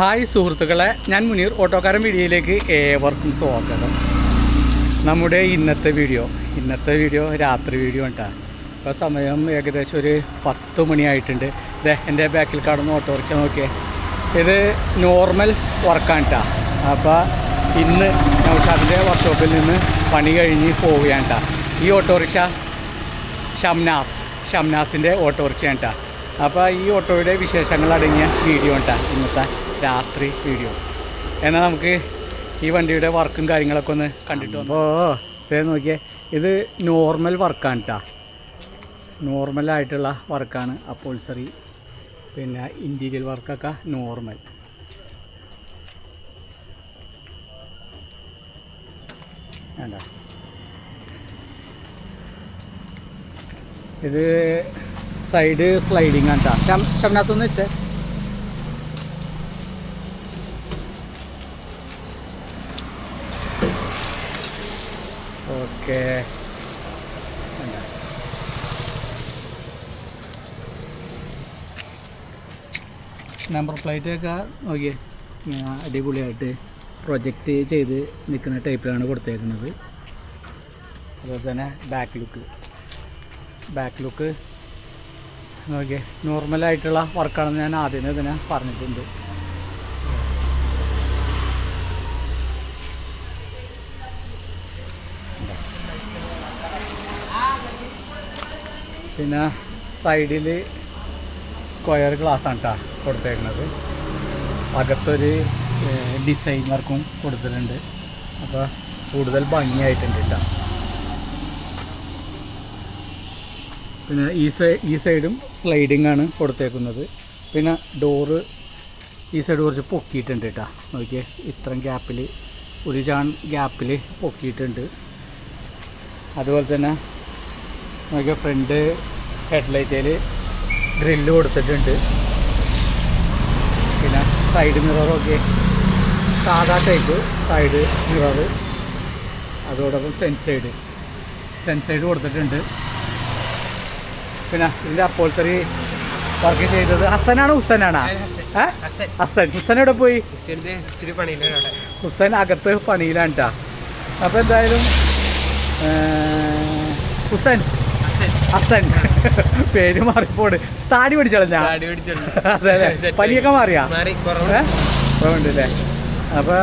Hi സുഹൃത്തുക്കളെ ഞാൻ മുനീർ ഓട്ടോക്കാരൻ വീഡിയോയിലേക്ക് ഏവർക്കും സ്വാഗതം. നമ്മുടെ ഇന്നത്തെ വീഡിയോ ഇന്നത്തെ വീഡിയോ രാത്രി വീഡിയോ ഉണ്ടാ ഇപ്പോൾ സമയം ഏകദേശം ഒരു പത്ത് മണിയായിട്ടുണ്ട്. ഇതേ എന്റെ ബാക്കിൽ കാണുന്ന ഓട്ടോറിക്ഷ നോക്കിയേ. ഇത് നോർമൽ വർക്കാണ് കേട്ടോ അപ്പോൾ ഇന്ന് നൗഷാദിന്റെ വർക്ക്ഷോപ്പിൽ നിന്ന് പണി കഴിഞ്ഞ് പോവുകയാണ് കേട്ടോ ഈ ഓട്ടോറിക്ഷ ഷംനാസ് ഷംനാസിന്റെ ഓട്ടോറിക്ഷ കേട്ടോ അപ്പോൾ ഈ ഓട്ടോയുടെ വിശേഷങ്ങൾ അടങ്ങിയ വീഡിയോ ഉണ്ടാ ഇന്നത്തെ. രാത്രി വീഡിയോ എന്നാൽ നമുക്ക് ഈ വണ്ടിയുടെ വർക്കും കാര്യങ്ങളൊക്കെ ഒന്ന് കണ്ടിട്ട് ഓ ഇതേ നോക്കിയേ ഇത് നോർമൽ വർക്കാണ് കേട്ടോ നോർമലായിട്ടുള്ള വർക്കാണ് അപ്പോൾസറി പിന്നെ ഇന്റീരിയൽ വർക്കൊക്കെ നോർമൽ വേണ്ട ഇത് സൈഡ് സ്ലൈഡിങ് ആണ് കേട്ടോ ഷംനാത്തൊന്ന് ഇട്ടേ. ഓക്കെ. നമ്പർ പ്ലേറ്റ് ഒക്കെ നോക്കിയേ അടിപൊളിയായിട്ട് പ്രൊജക്റ്റ് ചെയ്ത് നിൽക്കുന്ന ടൈപ്പിലാണ് കൊടുത്തേക്കുന്നത്. അതുപോലെ തന്നെ ബാക്ക് ലുക്ക് ബാക്ക് ലുക്ക് നോക്കിയേ. നോർമലായിട്ടുള്ള വർക്കാണെന്ന് ഞാൻ ആദ്യമേ തന്നെ പറഞ്ഞിട്ടുണ്ട്. പിന്നെ സൈഡിൽ സ്ക്വയർ ഗ്ലാസ് ആണ് കേട്ടോ കൊടുത്തേക്കുന്നത് അകത്തൊരു ഡിസൈനർക്കും കൊടുത്തിട്ടുണ്ട്. അപ്പോൾ കൂടുതൽ ഭംഗിയായിട്ടുണ്ട് കേട്ടോ പിന്നെ ഈ സൈ ഈ സൈഡും സ്ലൈഡിംഗ് ആണ് കൊടുത്തേക്കുന്നത്. പിന്നെ ഡോറ് ഈ സൈഡ് കുറച്ച് പൊക്കിയിട്ടുണ്ട് കേട്ടോ നോക്കിയേ ഇത്രയും ഗ്യാപ്പിൽ ഒരു ചാൺ ഗ്യാപ്പിൽ പൊക്കിയിട്ടുണ്ട്. അതുപോലെ തന്നെ നോക്കിയ ഫ്രണ്ട് ഹെഡ്ലൈറ്റിൽ ഗ്രില്ല് കൊടുത്തിട്ടുണ്ട്. പിന്നെ സൈഡ് മിററൊക്കെ സാധാ ടൈപ്പ് സൈഡ് മിറർ അതോടൊപ്പം സെൻസൈഡ് സെൻസൈഡ് കൊടുത്തിട്ടുണ്ട്. പിന്നെ ഇതിന്റെ അപ്പോൾത്തറി വർക്ക് ചെയ്തത് ഹസനാണോ ഹുസനാണോ? ഹസൻ. ഹുസൻ. എവിടെ പോയി? ഹുസൻ അകത്ത് പണിയിലാണ് കേട്ടോ അപ്പോൾ എന്തായാലും ഹുസൻ ഹസൻ പേര് മാറിപ്പോട് താടി പിടിച്ചളഞ്ഞാ. അതെ അതെ. പനിയൊക്കെ മാറിയാ? കുറവുണ്ടല്ലേ? അപ്പോൾ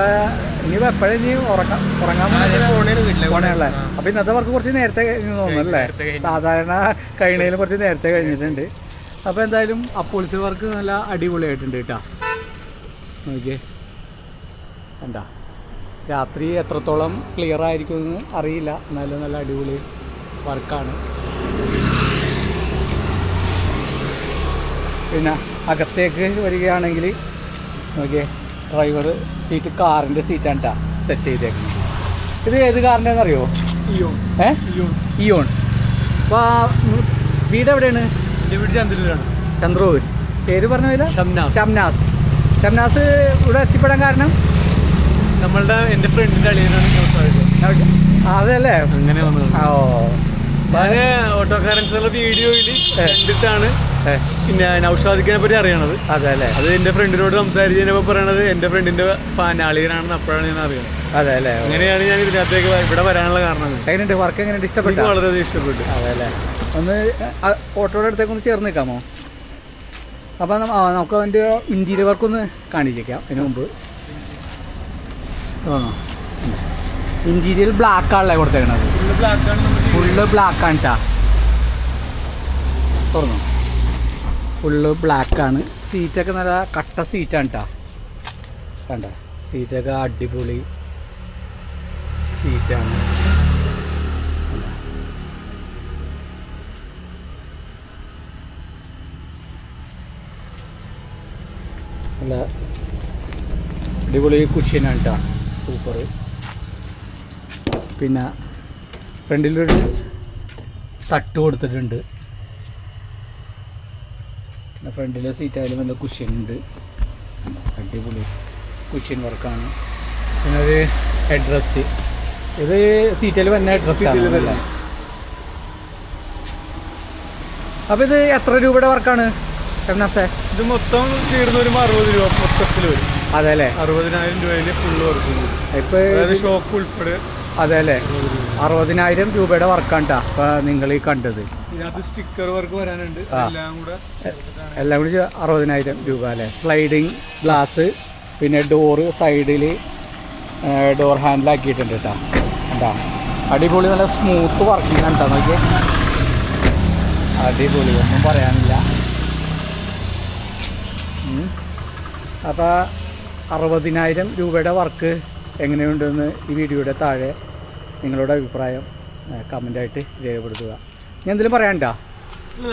ഇനിയിപ്പോൾ എപ്പോഴും ഇനി ഉറങ്ങാൻ ഉറങ്ങാൻ പോണല്ലേ അപ്പോൾ ഇന്നത്തെ വർക്ക് കുറച്ച് നേരത്തെ കഴിഞ്ഞു തോന്നുന്നല്ലേ സാധാരണ കഴിഞ്ഞതിൽ കുറച്ച് നേരത്തെ കഴിഞ്ഞിട്ടുണ്ട്. അപ്പൊ എന്തായാലും അപ്പോൾസി വർക്ക് നല്ല അടിപൊളിയായിട്ടുണ്ട് കേട്ടാ. നോക്കിയേ. എന്താ രാത്രി എത്രത്തോളം ക്ലിയർ ആയിരിക്കും എന്ന് അറിയില്ല. എന്നാലും നല്ല അടിപൊളി വർക്കാണ് പിന്നെ അകത്തേക്ക് വരികയാണെങ്കിൽ നോക്കിയേ ഡ്രൈവർ സീറ്റ് കാറിന്റെ സീറ്റാണ് കേട്ടോ സെറ്റ് ചെയ്തേക്കുന്നത്. ഇത് ഏത് കാറിന്റെ അറിയോ? ഏ? ഇയോൺ അപ്പോൾ വീട് എവിടെയാണ്? ചന്ദ്രൂരാണ് ചന്ദ്രൂർ. പേര് പറഞ്ഞില്ല ഷംനാസ്. ഷംനാസ്. ഷംനാസ് ഇവിടെ എത്തിപ്പെടാൻ കാരണം? നമ്മളുടെ എന്റെ ഫ്രണ്ടിന്റെ അളിയനാണ്. അതല്ലേ അങ്ങനെ ഓ. ഞാൻ ഓട്ടോക്കാരൻസ് എന്നുള്ള വീഡിയോയിൽ. കണ്ടിട്ടാണ് പിന്നെ നൗഷാദിക്കിനെ പറ്റി അറിയണത്. അതെ അല്ലേ? അത് എന്റെ ഫ്രണ്ടിനോട് സംസാരിച്ചതിനപ്പോ പറയണത് എന്റെ ഫ്രണ്ടിന്റെ ഫാൻ അളിയനാണെന്ന് അപ്പോഴാണ് ഞാൻ അറിയുന്നത് അതെ അല്ലേ? അങ്ങനെയാണ് ഞാൻ ഇതിനകത്തേക്ക് ഇവിടെ വരാനുള്ള കാരണം. എങ്ങനെയുണ്ട്? വർക്ക് എങ്ങനെയുണ്ട്? എനിക്ക് ഇഷ്ടപ്പെട്ടു വളരെയധികം ഇഷ്ടപ്പെട്ടു. അതെ അല്ലേ? ഒന്ന് ആ, ഓട്ടോയുടെ അടുത്തേക്ക് ഒന്ന് ചേർന്ന് നിൽക്കാമോ? അപ്പം നമുക്ക് അതിന്റെ ഇന്റീരിയർ വർക്ക് ഒന്ന് കാണിച്ചേക്കാം അതിന് മുമ്പ്. ഇന്റീരിയൽ ബ്ലാക്ക് ആണല്ലേ കൊടുത്തേക്കണത്? ഫുള്ള് ബ്ലാക്ക് ആണ് കേട്ടാ തുറന്നു. ഫുള്ള് ബ്ലാക്ക് ആണ്. സീറ്റൊക്കെ നല്ല കട്ട സീറ്റാണ് കേട്ടാ കണ്ട? സീറ്റൊക്കെ അടിപൊളി സീറ്റാണ്? നല്ല അടിപൊളി കുഷ്യനാണ് കേട്ടോ സൂപ്പർ പിന്നെ ഫ്രണ്ടിലൊരു തട്ട് കൊടുത്തിട്ടുണ്ട്. പിന്നെ ഫ്രണ്ടിലെ സീറ്റായാലും നല്ല കുഷ്യൻ ഉണ്ട് അടിപൊളി കുഷ്യൻ വർക്കാണ്. പിന്നെ ഒരു ഹെഡ് റെസ്റ്റ് ഇത് സീറ്റിൽ വന്ന ഹെഡ് Seat റെസ്റ്റ് അപ്പോൾ ഇത് എത്ര രൂപയുടെ വർക്കാണ്? ഷംനാസേ ഇത് മൊത്തം തീർന്ന ഒരു അറുപത് രൂപ മൊത്തത്തിൽ വരും. അതെ അല്ലേ അറുപതിനായിരം രൂപയിൽ ഫുള്ള് വർക്ക് ഇപ്പൊ ഇപ്പോൾ ഷോക്ക് ഉൾപ്പെടെ അതെ അല്ലേ അറുപതിനായിരം രൂപയുടെ വർക്കാണ് കേട്ടോ അപ്പോൾ നിങ്ങൾ ഈ കണ്ടത്. സ്റ്റിക്കർ വർക്ക് വരാനുണ്ട്. എല്ലാം കൂടെ അറുപതിനായിരം രൂപ അല്ലേ? സ്ലൈഡിങ് ഗ്ലാസ് പിന്നെ ഡോറ് സൈഡിൽ ഡോർ ഹാൻഡിലാക്കിയിട്ടുണ്ട് കേട്ടോ എന്താ അടിപൊളി നല്ല സ്മൂത്ത് വർക്കിംഗ് ആണ് കേട്ടോ നോക്കിയേ. അടിപൊളി. ഒന്നും പറയാനില്ല. അപ്പോൾ അറുപതിനായിരം രൂപയുടെ വർക്ക് എങ്ങനെയുണ്ടെന്ന് ഈ വീഡിയോയുടെ താഴെ നിങ്ങളുടെ അഭിപ്രായം കമന്റായിട്ട് രേഖപ്പെടുത്തുക. ഞാൻ എന്തെങ്കിലും പറയാനുണ്ടോ?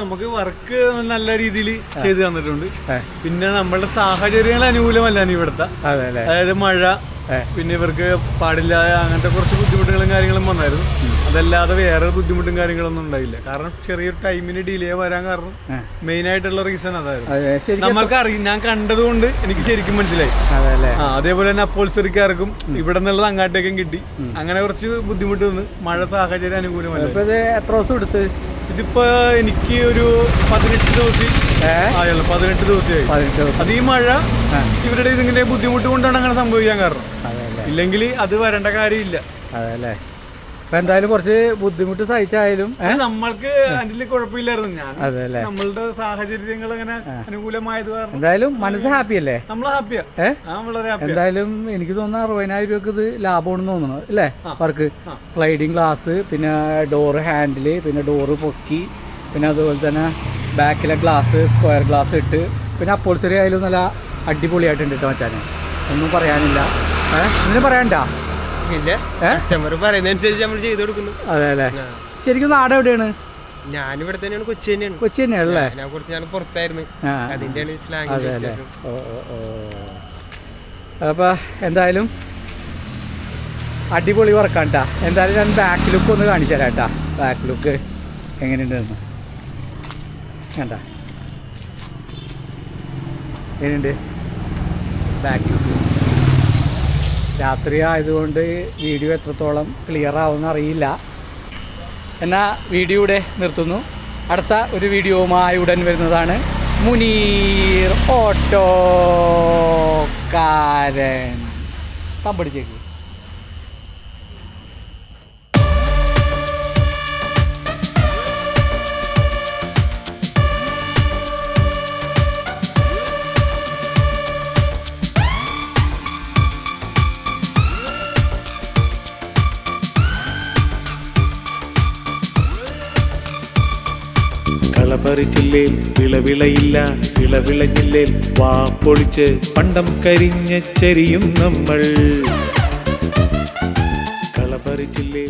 നമുക്ക് വർക്ക് നല്ല രീതിയിൽ ചെയ്തു തന്നിട്ടുണ്ട്. പിന്നെ നമ്മളുടെ സാഹചര്യങ്ങൾ അനുകൂലമല്ല ഇവിടുത്തെ. അതായത് മഴ പിന്നെ ഇവർക്ക് പാടില്ല അങ്ങനത്തെ കുറച്ച് ബുദ്ധിമുട്ടുകളും കാര്യങ്ങളും വന്നായിരുന്നു. അതല്ലാതെ വേറെ ബുദ്ധിമുട്ടും കാര്യങ്ങളൊന്നും ഉണ്ടായില്ല. കാരണം ചെറിയൊരു ടൈമിന് ഡിലേ വരാൻ കാരണം മെയിൻ ആയിട്ടുള്ള റീസൺ അതായിരുന്നു. നമ്മൾക്ക് അറിയാം ഞാൻ കണ്ടതുകൊണ്ട് എനിക്ക് ശരിക്കും മനസ്സിലായി. അതേപോലെ തന്നെ അപ്പോൾസറിക്കാർക്കും ഇവിടെ നിന്നുള്ളത് അങ്ങാട്ടേക്കും കിട്ടി. അങ്ങനെ കുറച്ച് ബുദ്ധിമുട്ട് വന്ന് മഴ സാഹചര്യം അനുകൂലമല്ല. എത്ര ദിവസം എടുത്ത്? ഇതിപ്പോ എനിക്ക് ഒരു പതിനെട്ട് ദിവസം ആയുള്ളൂ. പതിനെട്ട് ദിവസമായി. അത് ഈ മഴ ഇവരുടെ ഇതിങ്ങനെ ബുദ്ധിമുട്ട് കൊണ്ടാണ് അങ്ങനെ സംഭവിക്കാൻ കാരണം. ഇല്ലെങ്കിൽ അത് വരേണ്ട കാര്യമില്ല. അതല്ലേ? അപ്പൊ എന്തായാലും കുറച്ച് ബുദ്ധിമുട്ട് സഹിച്ചായാലും നമ്മൾക്ക് അതിൽ കുഴപ്പമില്ലായിരുന്നു. ഞാൻ അതെ അല്ലേ നമ്മളുടെ സാഹചര്യങ്ങൾ അങ്ങനെ അനുകൂലമായത് കാരണം എന്തായാലും മനസ്സ് ഹാപ്പി അല്ലേ? നമ്മൾ ഹാപ്പിയാ വളരെ എന്തായാലും എനിക്ക് തോന്നുന്ന അറുപതിനായിരം രൂപക്ക് ഇത് ലാഭമാണെന്ന് തോന്നുന്നു അല്ലേ? വർക്ക്. സ്ലൈഡിങ് ഗ്ലാസ് പിന്നെ ഡോറ് ഹാൻഡിൽ പിന്നെ ഡോറ് പൊക്കി പിന്നെ അതുപോലെ തന്നെ ബാക്കിലെ ഗ്ലാസ് സ്ക്വയർ ഗ്ലാസ് ഇട്ട് പിന്നെ അപ്പോൾസറി ആയാലും നല്ല അടിപൊളിയായിട്ടുണ്ട് കേട്ടോ മച്ചാനെ. ഒന്നും പറയാനില്ല. ഇതിന് പറയണ്ട. ഏ? കസ്റ്റമർ പറയുന്നതനുസരിച്ച് നമ്മൾ ചെയ്തു കൊടുക്കുന്നു. അതെ അല്ലേ ശരിക്കും നാട് എവിടെയാണ്? ഞാനിവിടെ തന്നെയാണ് കൊച്ചി തന്നെയാണ്. കൊച്ചി തന്നെയാണല്ലേ ഞാൻ കുറച്ച് ഞാൻ പുറത്തായിരുന്നു. അതിന്റെയാണ് സ്ലാങ് അതെ അല്ലേ? ഓ ഓ ഓ. അപ്പോൾ എന്തായാലും അടിപൊളി വർക്കാണ് കേട്ടാ എന്തായാലും ഞാൻ ബാക്ക് ലുക്ക് ഒന്ന് കാണിച്ചു തരാം കേട്ടാ ബാക്ക് ലുക്ക് എങ്ങനെയുണ്ടെന്ന്. കണ്ട. എങ്ങനെയുണ്ട്? ബാക്ക് ലുക്ക് രാത്രി ആയതുകൊണ്ട് വീഡിയോ എത്രത്തോളം ക്ലിയർ ആവുമെന്ന് അറിയില്ല. എന്നാൽ വീഡിയോ ഇവിടെ നിർത്തുന്നു. അടുത്ത ഒരു വീഡിയോവുമായി ഉടൻ വരുന്നതാണ് മുനീർ ഓട്ടോ ഓട്ടോക്കാരൻ തമ്പടിച്ചേക്ക് കളപറിച്ചില്ലേ വിളവിളയില്ല വിളവിളഞ്ഞില്ലേ വാ പൊളിച്ച് പണ്ടം കരിഞ്ഞ ചെരിയും നമ്മൾ. കളപറിച്ചില്ലേ